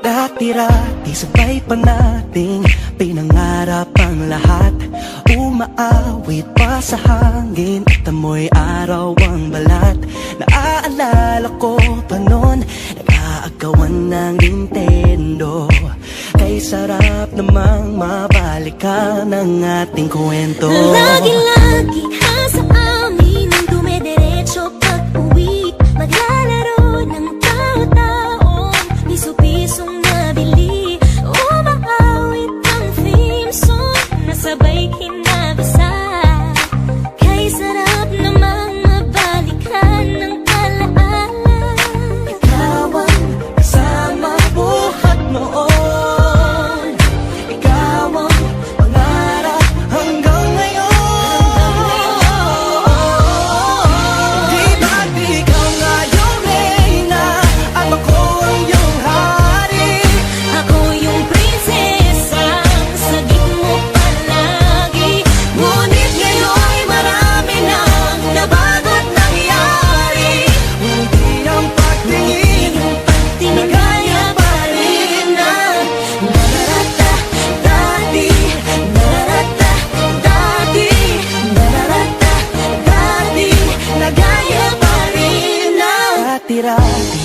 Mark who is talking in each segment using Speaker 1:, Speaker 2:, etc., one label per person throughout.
Speaker 1: Dati-rati sabay pa nating pinangarap ang lahat. Umaawit pa sa hangin at amoy araw ang balat. Naaalala ko pa noon nag-aagawan ng Nintendo. Kay sarap namang mabalikan ang ating kwento.
Speaker 2: Lagi-lagi ang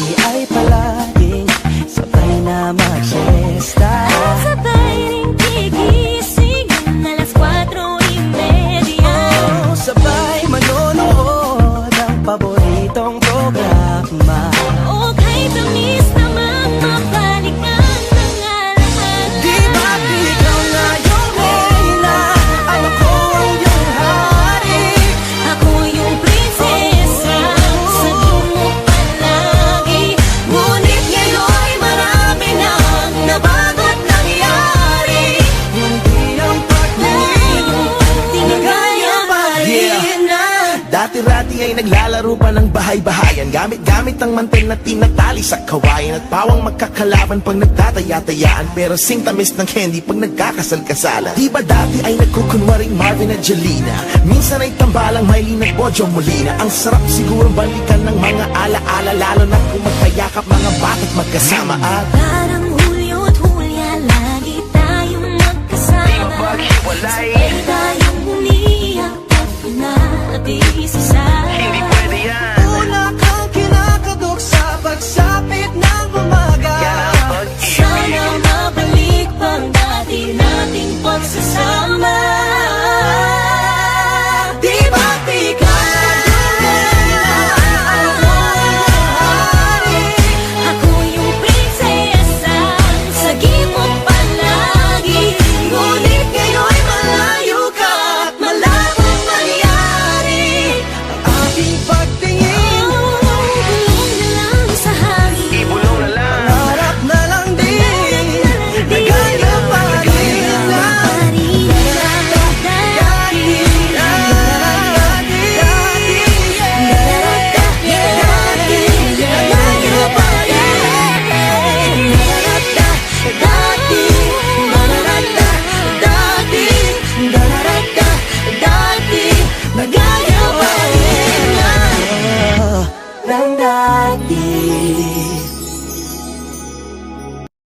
Speaker 3: naglalaro pa ng bahay-bahayan. Gamit-gamit ang mantel na tinatali sa kawayan At pawang magkakalaban pag nagtataya-tayaan. Pero sing tamis ng candy pag nagkakasal-kasalan. Di ba dati ay nagkukunwaring Marvin at Jelena? Minsan ay tambalang Miley at Bojo Molina. Ang sarap siguro balikan ng mga ala-ala Lalo na kung magkayakap mga bata't magkasama. At
Speaker 2: Parang ng
Speaker 3: dagat